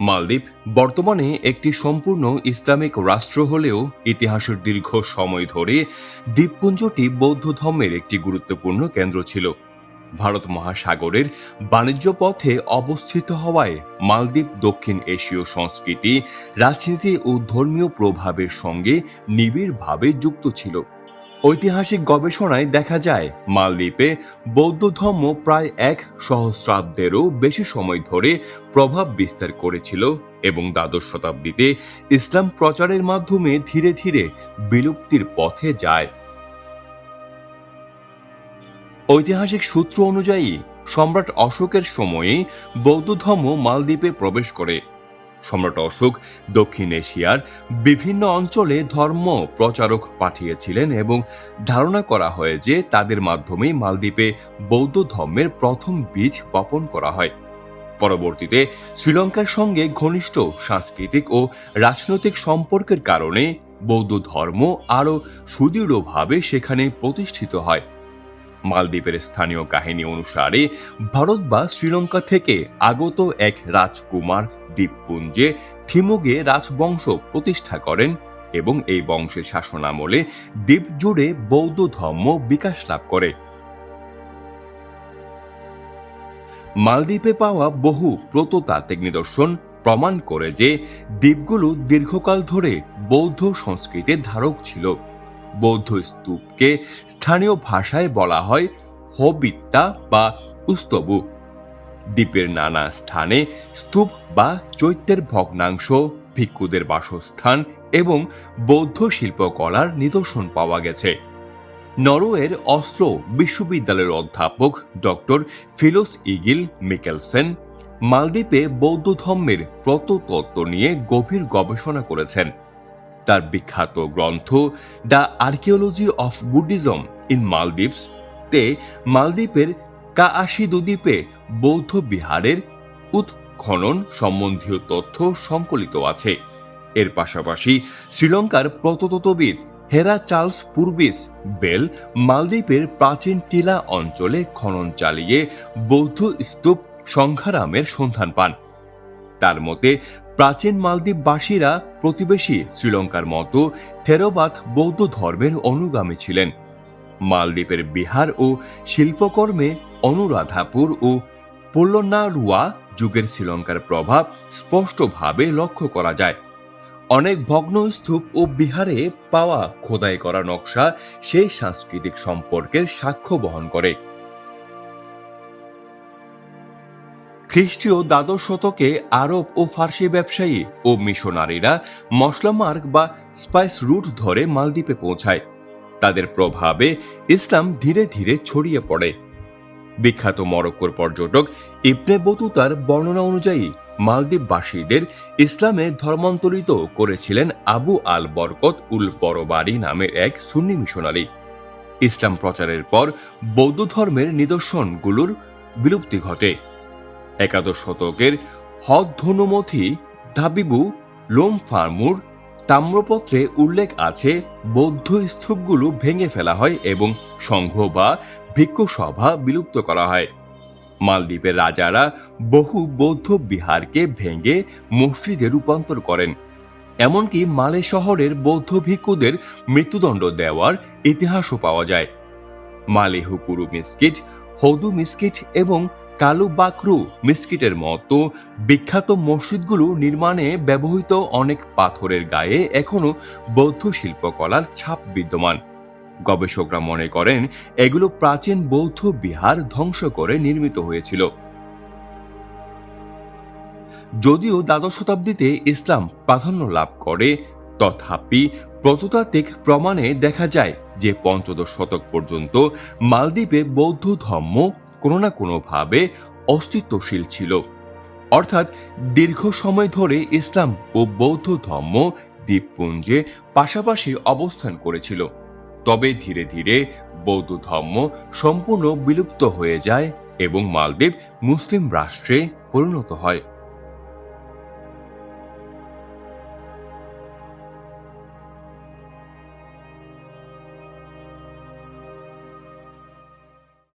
মালদ্বীপ বর্তমানে একটি সম্পূর্ণ ইসলামিক রাষ্ট্র হলেও ইতিহাসের দীর্ঘ সময় ধরে দ্বীপপুঞ্জটি বৌদ্ধ ধর্মের একটি গুরুত্বপূর্ণ কেন্দ্র ছিল। ভারত মহাসাগরের বাণিজ্য পথে অবস্থিত হওয়ায় মালদ্বীপ দক্ষিণ এশীয় সংস্কৃতি, রাজনীতি ও ধর্মীয় প্রভাবের সঙ্গে নিবিড়ভাবে যুক্ত ছিল। ঐতিহাসিক গবেষণায় দেখা যায়, মালদ্বীপে বৌদ্ধ ধর্ম প্রায় এক সহস্রাব্দেরও বেশি সময় ধরে প্রভাব বিস্তার করেছিল এবং দ্বাদশ শতাব্দীতে ইসলাম প্রচারের মাধ্যমে ধীরে ধীরে বিলুপ্তির পথে যায়। ঐতিহাসিক সূত্র অনুযায়ী, সম্রাট অশোকের সময়ে বৌদ্ধ ধর্ম মালদ্বীপে প্রবেশ করে। সম্রাট অশোক দক্ষিণ এশিয়ার বিভিন্ন অঞ্চলে ধর্ম প্রচারক পাঠিয়েছিলেন এবং ধারণা করা হয় যে তাদের মাধ্যমেই মালদ্বীপে বৌদ্ধ ধর্মের প্রথম বীজ বপন করা হয়। পরবর্তীতে শ্রীলঙ্কার সঙ্গে ঘনিষ্ঠ সাংস্কৃতিক ও রাজনৈতিক সম্পর্কের কারণে বৌদ্ধ ধর্ম আরও সুদৃঢ়ভাবে সেখানে প্রতিষ্ঠিত হয়। মালদ্বীপের স্থানীয় কাহিনী অনুসারে, ভারত বা শ্রীলঙ্কা থেকে আগত এক রাজকুমার দ্বীপপুঞ্জে থিমুগে রাজবংশ প্রতিষ্ঠা করেন এবং এই বংশের শাসনামলে দ্বীপ জুড়ে বৌদ্ধ ধর্ম বিকাশ লাভ করে। মালদ্বীপে পাওয়া বহু প্রত্নতাত্ত্বিক নিদর্শন প্রমাণ করে যে দ্বীপগুলো দীর্ঘকাল ধরে বৌদ্ধ সংস্কৃতির ধারক ছিল। বৌদ্ধ স্তূপকে স্থানীয় ভাষায় বলা হয় হবিত্তা বা উস্তবু। দ্বীপের নানা স্থানে স্তূপ বা চৈত্যের ভগ্নাংশ, ভিক্ষুদের বাসস্থান এবং বৌদ্ধ শিল্পকলার নিদর্শন পাওয়া গেছে। নরওয়ের অস্লো বিশ্ববিদ্যালয়ের অধ্যাপক ডক্টর ফিলোস ইগিল মিকেলসেন মালদ্বীপে বৌদ্ধ ধর্মের প্রত্নতত্ত্ব নিয়ে গভীর গবেষণা করেছেন। তার বিখ্যাত গ্রন্থ the archaeology of Buddhism in Maldives তে মালদ্বীপের কাআশিদু দ্বীপে বৌদ্ধ বিহারের উৎখনন সম্বন্ধীয় তথ্য সংকলিত আছে। এর পাশাপাশি শ্রীলঙ্কার প্রত্নতত্ত্ববিদ হেরা চার্লস পূর্বিস বেল মালদ্বীপের প্রাচীন টিলা অঞ্চলে খনন চালিয়ে বৌদ্ধ স্তূপ সংখ্যারামের সন্ধান পান। তার মতে, প্রাচীন মালদ্বীপবাসীরা প্রতিবেশী শ্রীলঙ্কার মতো থেরোবাদ বৌদ্ধ ধর্মের অনুগামী ছিলেন। মালদ্বীপের বিহার ও শিল্পকর্মে অনুরাধাপুর ও পোল্লনারুয়া যুগের শ্রীলঙ্কার প্রভাব স্পষ্টভাবে লক্ষ্য করা যায়। অনেক ভগ্ন স্তূপ ও বিহারে পাওয়া খোদাই করা নকশা সেই সাংস্কৃতিক সম্পর্কের সাক্ষ্য বহন করে। খ্রিস্টীয় দ্বাদশ শতকে আরব ও ফার্সি ব্যবসায়ী ও মিশনারিরা মশলা মার্গ বা স্পাইস রুট ধরে মালদ্বীপে পৌঁছায়। তাদের প্রভাবে ইসলাম ধীরে ধীরে ছড়িয়ে পড়ে। বিখ্যাত মরক্কোর পর্যটক ইবনে বতুতার বর্ণনা অনুযায়ী, মালদ্বীপবাসীদের ইসলামে ধর্মান্তরিত করেছিলেন আবু আল বরকত উল বরবারি নামের এক সুন্নি মিশনারি। ইসলাম প্রচারের পর বৌদ্ধ ধর্মের নিদর্শনগুলোর বিলুপ্তি ঘটে। একাদশ শতকের হদ ধনুমথি দাবিবু লোম ফার্মুর তাম্রপত্রে উল্লেখ আছে, বৌদ্ধ স্তূপগুলো ভেঙে ফেলা হয় এবং সংঘ বা ভিক্ষু সভা বিলুপ্ত করা হয়। মালদ্বীপের রাজারা বহু বৌদ্ধ বিহারকে ভেঙে মসজিদে রূপান্তর করেন। এমনকি মালে শহরের বৌদ্ধ ভিক্ষুদের মৃত্যুদণ্ড দেওয়ার ইতিহাসও পাওয়া যায়। মালে হুকুরু মিসকিট, হৌদু মিসকিট এবং কালু বাকরু মিসকিটের মতো বিখ্যাত মসজিদগুলো নির্মাণে ব্যবহৃত অনেক পাথরের গায়ে এখনও বৌদ্ধ শিল্পকলার ছাপ বিদ্যমান। গবেষকরা মনে করেন, এগুলো প্রাচীন বৌদ্ধ বিহার ধ্বংস করে নির্মিত হয়েছিল। যদিও দ্বাদশ শতাব্দীতে ইসলাম প্রাধান্য লাভ করে, তথাপি প্রত্নতাত্ত্বিক প্রমাণে দেখা যায় যে পঞ্চদশ শতক পর্যন্ত মালদ্বীপে বৌদ্ধ ধর্ম কোনো না কোনোভাবে অস্তিত্বশীল ছিল। অর্থাৎ দীর্ঘ সময় ধরে ইসলাম ও বৌদ্ধ ধর্ম দ্বীপপুঞ্জে পাশাপাশি অবস্থান করেছিল। তবে ধীরে ধীরে বৌদ্ধ ধর্ম সম্পূর্ণ বিলুপ্ত হয়ে যায় এবং মালদ্বীপ মুসলিম রাষ্ট্রে পরিণত হয়।